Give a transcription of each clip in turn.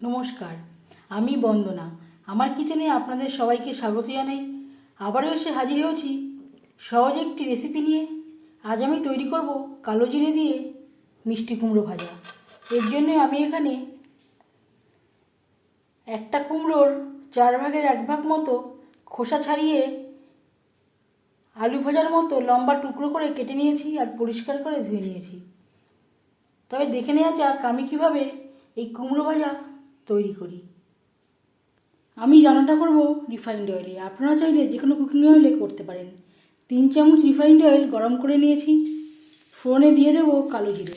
নমস্কার, আমি বন্দনা। আমার কিচেনে আপনাদের সবাইকে স্বাগত জানাই। আবারও এসে হাজির হয়েছি সহজ একটি রেসিপি নিয়ে। আজ আমি তৈরি করব কালো জিরে দিয়ে মিষ্টি কুমড়ো ভাজা। এর জন্য আমি এখানে একটা কুমড়োর চার ভাগের এক ভাগ মতো খোসা ছাড়িয়ে আলু ভাজার মতো লম্বা টুকরো করে কেটে নিয়েছি আর পরিষ্কার করে ধুয়ে নিয়েছি। তবে দেখে নেওয়া যাক আমি কীভাবে এই কুমড়ো ভাজা তৈরি করি। আমি রান্নাটা করব রিফাইন্ড অয়েলে আপনারা চাইলে যে কোনো কুকিং অয়েলে করতে পারেন। তিন চামচ রিফাইন্ড অয়েল গরম করে নিয়েছি। ফোড়নে দিয়ে দেবো কালো জিরে।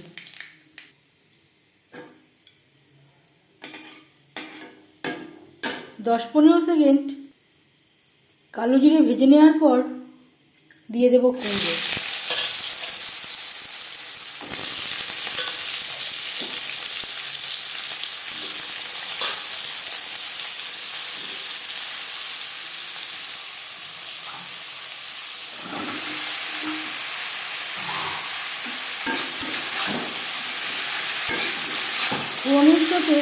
দশ পনেরো সেকেন্ড কালো জিরে ভেজে নেওয়ার পর দিয়ে দেবো কুমড়ো। ফোড়নের সাথে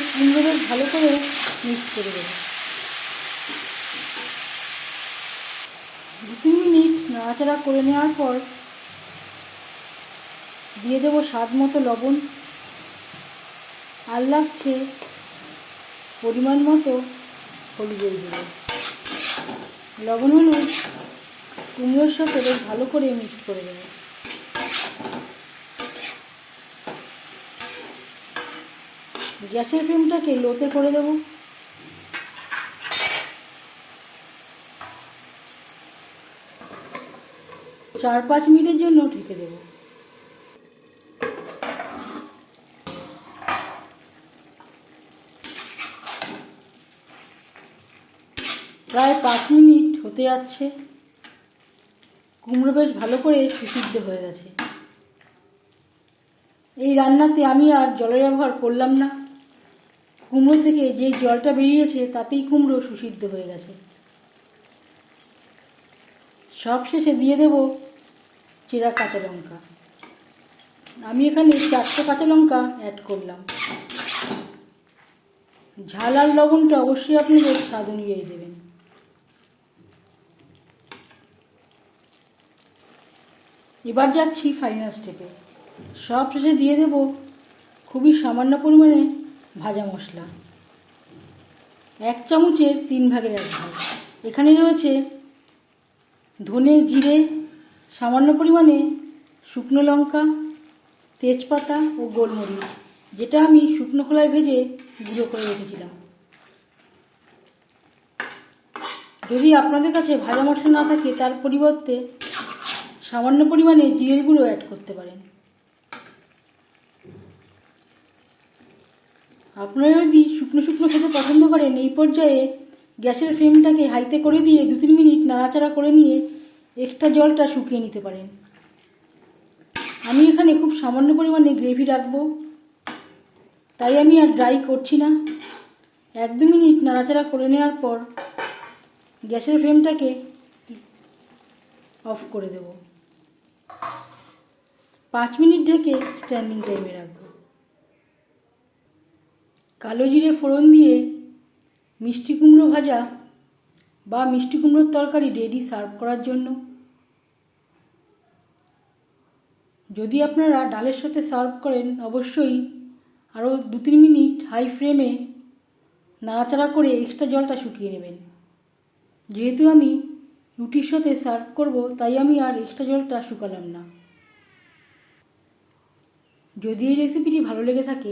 ভালো করে মিক্স করে দেবো। দু তিন মিনিট নাড়াচাড়া করে নেওয়ার পর দিয়ে দেবো স্বাদ মতো লবণ। আর লাগছে পরিমাণ মতো হলুদের গুঁড়ো। লবণ হলুদ কুমড়োর সাথে ভালো করে মিক্স করে দেবো। গ্যাসের ফ্লেমটাকে লোতে করে দেবো। চার পাঁচ মিনিটের জন্য ঢেকে দেবো। প্রায় পাঁচ মিনিট হতে যাচ্ছে। কুমড়ো বেশ ভালো করে সুসিদ্ধ হয়ে গেছে। এই রান্নাতে আমি আর জলের ব্যবহার করলাম না। কুমড়ো থেকে যে জলটা বেরিয়েছে, তাতেই কুমড়ো সুসিদ্ধ হয়ে গেছে। সব শেষে দিয়ে দেব চেরা কাঁচা লঙ্কা। আমি এখানে চারটে কাঁচা লঙ্কা অ্যাড করলাম। ঝাল আর লবণটা অবশ্যই আপনাদের স্বাদ অনুযায়ী দেবেন। এবার যাচ্ছি ফাইনাল স্টেপে সব শেষে দিয়ে দেব খুবই সামান্য পরিমাণে ভাজা মশলা। এক চামচের তিন ভাগের এক ভাগ। এখানে রয়েছে ধনে জিরে, সামান্য পরিমাণে শুকনো লঙ্কা, তেজপাতা ও গোলমরিচ, যেটা আমি শুকনো খোলায় ভেজে গুঁড়ো করে রেখেছিলাম। যদি আপনাদের কাছে ভাজা মশলা না থাকে, তার পরিবর্তে সামান্য পরিমাণে জিরের গুঁড়ো অ্যাড করতে পারেন। আপনারা যদি শুকনো শুকনো খেতে পছন্দ করেন, এই পর্যায়ে গ্যাসের ফ্লেমটাকে হাইতে করে দিয়ে দু তিন মিনিট নাড়াচাড়া করে নিয়ে এক্সট্রা জলটা শুকিয়ে নিতে পারেন। আমি এখানে খুব সামান্য পরিমাণে গ্রেভি রাখব। তাই আমি আর ড্রাই করছি না। এক দু মিনিট নাড়াচাড়া করে নেওয়ার পর গ্যাসের ফ্লেমটাকে অফ করে দেব। পাঁচ মিনিট ঢেকে স্ট্যান্ডিং টাইমে রাখব। কালো জিরে ফোড়ন দিয়ে মিষ্টি কুমড়ো ভাজা বা মিষ্টি কুমড়োর তরকারি রেডি সার্ভ করার জন্য। যদি আপনারা ডালের সাথে সার্ভ করেন, অবশ্যই আরও দু তিন মিনিট হাই ফ্লেমে নাড়াচাড়া করে এক্সট্রা জলটা শুকিয়ে নেবেন। যেহেতু আমি রুটির সাথে সার্ভ করব, তাই আমি আর এক্সট্রা জলটা শুকালাম না। যদি এই রেসিপিটি ভালো লেগে থাকে